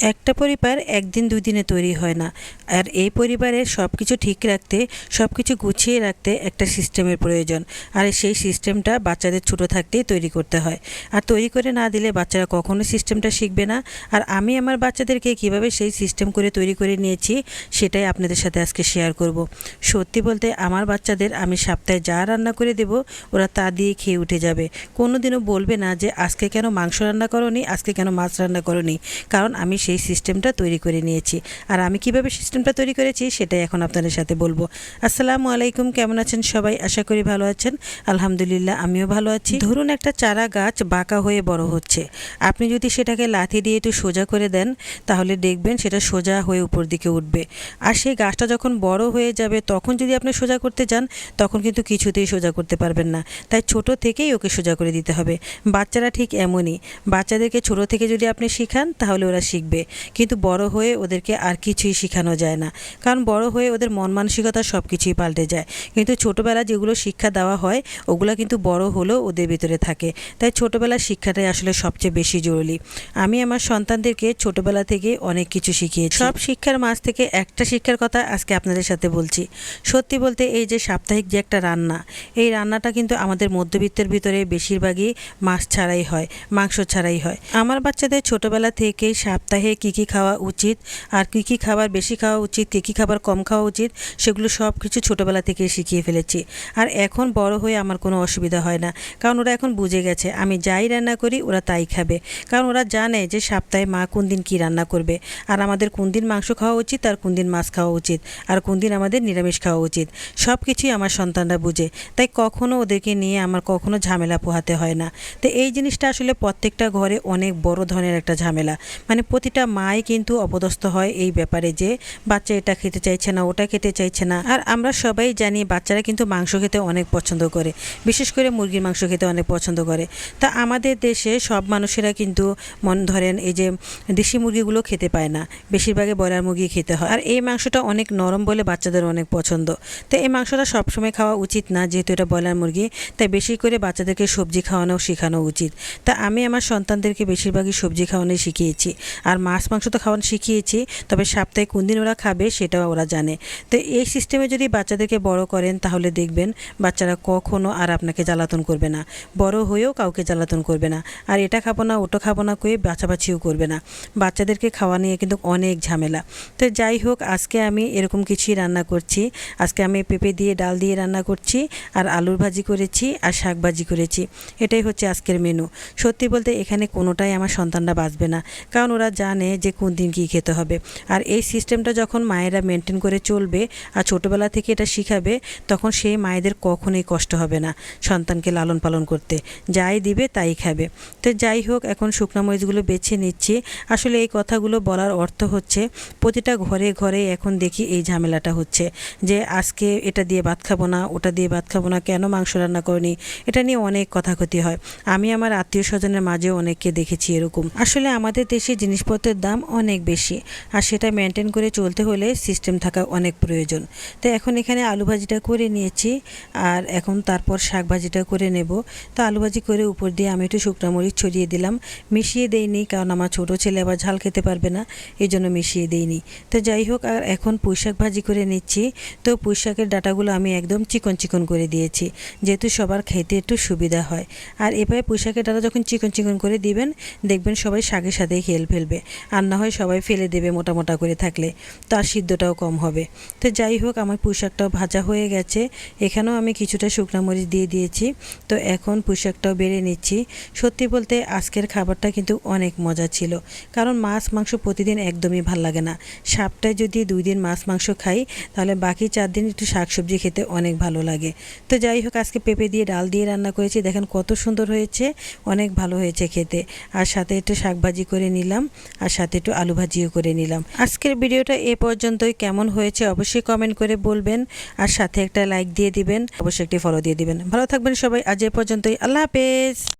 একটা পরিবার একদিন দুই দিনে তৈরি হয় না। আর এই পরিবারের সব কিছু ঠিক রাখতে সব কিছু গুছিয়ে রাখতে একটা সিস্টেমের প্রয়োজন। আর সেই সিস্টেমটা বাচ্চাদের ছোট থাকতেই তৈরি করতে হয়। আর তৈরি করে না দিলে বাচ্চারা কখনো সিস্টেমটা শিখবে না। আর আমি আমার বাচ্চাদেরকে কীভাবে সেই সিস্টেম করে তৈরি করে নিয়েছি, সেটাই আপনাদের সাথে আজকে শেয়ার করব। সত্যি বলতে আমার বাচ্চাদের আমি সপ্তাহে যা রান্না করে দেব, ওরা তা দিয়ে খেয়ে উঠে যাবে। কোনো দিনও বলবে না যে, আজকে কেন মাংস রান্না করনি? আজকে কেন মাছ রান্না করনি? কারণ আমি সেই সিস্টেমটা তৈরি করে নিয়েছি। আর আমি কীভাবে সিস্টেমটা তৈরি করেছি সেটাই এখন আপনাদের সাথে বলব। আসসালামু আলাইকুম, কেমন আছেন সবাই? আশা করি ভালো আছেন। আলহামদুলিল্লাহ, আমিও ভালো আছি। ধরুন একটা চারা গাছ বাঁকা হয়ে বড় হচ্ছে। আপনি যদি সেটাকে লাথি দিয়ে একটু সোজা করে দেন, তাহলে দেখবেন সেটা সোজা হয়ে উপর দিকে উঠবে। আর সেই গাছটা যখন বড় হয়ে যাবে, তখন যদি আপনি সোজা করতে যান, তখন কিন্তু কিছুতেই সোজা করতে পারবেন না। তাই ছোট থেকেই ওকে সোজা করে দিতে হবে। বাচ্চারা ঠিক এমনই। বাচ্চাদেরকে ছোট থেকে যদি আপনি শিখান, তাহলে ওরা শিখবে। কিন্তু বড় হয়ে ওদেরকে আর কিছুই শেখানো যায় না। কারণ বড় হয়ে ওদের মন মানসিকতা সব কিছুই পাল্টে যায়। কিন্তু ছোটোবেলা যেগুলো শিক্ষা দেওয়া হয়, ওগুলো কিন্তু বড় হলেও ওদের ভিতরে থাকে। তাই ছোটোবেলার শিক্ষাটাই আসলে সবচেয়ে বেশি জরুরি। আমি আমার সন্তানদেরকে ছোটোবেলা থেকে অনেক কিছু শিখিয়েছি। সব শিক্ষার মাঝ থেকে একটা শিক্ষার কথা আজকে আপনাদের সাথে বলছি। সত্যি বলতে এই যে সাপ্তাহিক যে একটা রান্না, এই রান্নাটা কিন্তু আমাদের মধ্যবিত্তের ভিতরে বেশিরভাগই মাছ ছাড়াই হয়, মাংস ছাড়াই হয়। আমার বাচ্চাদের ছোটোবেলা থেকেই সপ্তাহে কী কী খাওয়া উচিত, আর কী কী খাবার বেশি খাওয়া উচিত, কী কী খাবার কম খাওয়া উচিত, সেগুলো সব কিছু ছোটোবেলা থেকে শিখিয়ে ফেলেছি। আর এখন বড় হয়ে আমার কোনো অসুবিধা হয় না, কারণ ওরা এখন বুঝে গেছে, আমি যাই রান্না করি ওরা তাই খাবে। কারণ ওরা জানে যে সপ্তাহে মা কোন দিন কী রান্না করবে, আর আমাদের কোন দিন মাংস খাওয়া উচিত, আর কোন দিন মাছ খাওয়া উচিত, আর কোন দিন আমাদের নিরামিষ খাওয়া উচিত। সব কিছুই আমার সন্তানরা বুঝে, তাই কখনো ওদেরকে নিয়ে আমার কখনো ঝামেলা পোহাতে হয় না। তো এই জিনিসটা আসলে প্রত্যেকটা ঘরে অনেক বড় ধরনের একটা ঝামেলা মানে প্রতিটা মাই কিন্তু অপদস্থ হয় এই ব্যাপারে যে বাচ্চা এটা খেতে চাইছে না, ওটা খেতে চাইছে না। আর আমরা সবাই জানি বাচ্চারা কিন্তু মাংস খেতে অনেক পছন্দ করে। বিশেষ করে মুরগির মাংস খেতে অনেক পছন্দ করে। তা আমাদের দেশে সব মানুষেরা কিন্তু মন ধরেন এই যে দেশি মুরগিগুলো খেতে পায় না। বেশিরভাগে ব্রয়লার মুরগি খেতে হয়। আর এই মাংসটা অনেক নরম বলে বাচ্চাদের অনেক পছন্দ। তো এই মাংসটা সবসময় খাওয়া উচিত না, যেহেতু এটা ব্রয়লার মুরগি। তাই বেশি করে বাচ্চাদেরকে সবজি খাওয়ানো শেখানো উচিত। তা আমি আমার সন্তানদেরকে বেশিরভাগই সবজি খাওয়ানোই শিখিয়েছি। আর মাছ, মাংস তো খাওয়ানো শিখিয়েছি, তবে সপ্তাহে কোন দিন ওরা খাবে সেটাও ওরা জানে। তো এই সিস্টেমে যদি বাচ্চাদেরকে বড় করেন, তাহলে দেখবেন বাচ্চারা কখনো আর আপনাকে জ্বালাতন করবে না। বড় হয়েও কাউকে জ্বালাতন করবে না। আর এটা খাব না, ওটা খাব না কয়ে বাছাবাছিও করবে না। বাচ্চাদেরকে খাওয়া নিয়ে কিন্তু অনেক ঝামেলা। তো যাই হোক, আজকে আমি এরকম কিছুই রান্না করছি। আজকে আমি পেঁপে দিয়ে, ডাল দিয়ে রান্না করছি, আর আলুর ভাজি করেছি, আর শাক ভাজি করেছি। এটাই হচ্ছে আজকের মেনু সত্যি বলতে এখানে কোনোটাই আমার সন্তানরা বাঁচবে না। কারণ ওরা জানে যে কোন দিন কী খেতে হবে। আর এই সিস্টেমটা যখন মায়েরা মেনটেন করে চলবে আর ছোটোবেলা থেকে এটা শিখাবে, তখন সেই মায়েদের কখনোই কষ্ট হবে না সন্তানকে লালন পালন করতে। যাই দিবে তাই খাবে। তো যাই হোক, এখন শুকনো মরিচগুলো বেছে নিচ্ছি। আসলে এই কথাগুলো বলার অর্থ হচ্ছে, প্রতিটা ঘরে ঘরে এখন দেখি এই ঝামেলাটা হচ্ছে যে আজকে এটা দিয়ে ভাত খাব না, ওটা দিয়ে ভাত খাব না, কেন মাংস রান্না করিনি? এটা নিয়ে অনেক কথা ক্ষতি হয়। আমি আমার আত্মীয় স্বজনের মাঝেও অনেককে দেখেছি এরকম। আসলে আমাদের দেশে জিনিসপত্রের দাম অনেক বেশি আর সেটা মেনটেন করে চলতে হলে সিস্টেম থাকা অনেক প্রয়োজন। তো এখন এখানে আলু ভাজিটা করে নিয়েছি আর এখন তারপর শাক ভাজিটা করে নেব। তো আলু ভাজি করে উপর দিয়ে আমি একটু শুকনো মরিচ ছড়িয়ে দিলাম। মিশিয়ে দেইনি কারণ আমার ছোটো ছেলে আবার ঝাল খেতে পারবে না, এই জন্য মিশিয়ে দেইনি। তো যাই হোক, আর এখন পুঁইশাক ভাজি করে নিচ্ছি। তো পুঁইশাকের ডাটাগুলো আমি একদম চিকন চিকন করে দিয়েছি যেহেতু সবার খেতে একটু সুবিধা হয়। আর এভাবে পুঁইশাকের ডাটা যখন চিকন চিকন করে দিবেন, দেখবেন সবাই শাকের সাথেই খেল ফেলবে। আর না হয় সবাই ফেলে দেবে মোটা মোটা করে থাকলে। তার সিদ্ধটাও কম হবে। তো যাই হোক, আমার পুঁইশাকটাও ভাজা হয়ে গেছে। এখানেও আমি কিছুটা শুকনো মরিচ দিয়ে দিয়েছি। তো এখন পুঁইশাকটাও বেড়ে নিচ্ছি। সত্যি বলতে আজকের খাবারটা কিন্তু অনেক মজা ছিল। কারণ মাছ মাংস প্রতিদিন একদমই ভালো লাগে না। সাপটায় যদি দুই দিন মাছ মাংস খাই, তাহলে বাকি চার দিন একটু শাকসবজি খেতে অনেক ভালো লাগে। তো যাই হোক, আজকে পেঁপে দিয়ে ডাল দিয়ে রান্না করেছি। দেখেন কত সুন্দর হয়েছে, অনেক ভালো হয়েছে খেতে। আর সাথে একটু শাকভাজি করে নিলাম। আর সাথে একটু আলু ভাজিও করে নিলাম। আজকের ভিডিওটা এ পর্যন্তই। কেমন হয়েছে অবশ্যই কমেন্ট করে বলবেন আর সাথে একটা লাইক দিয়ে দিবেন। অবশ্যই একটি ফলো দিয়ে দিবেন। ভালো থাকবেন সবাই। আজ এ পর্যন্তই। আল্লাহ হাফেজ।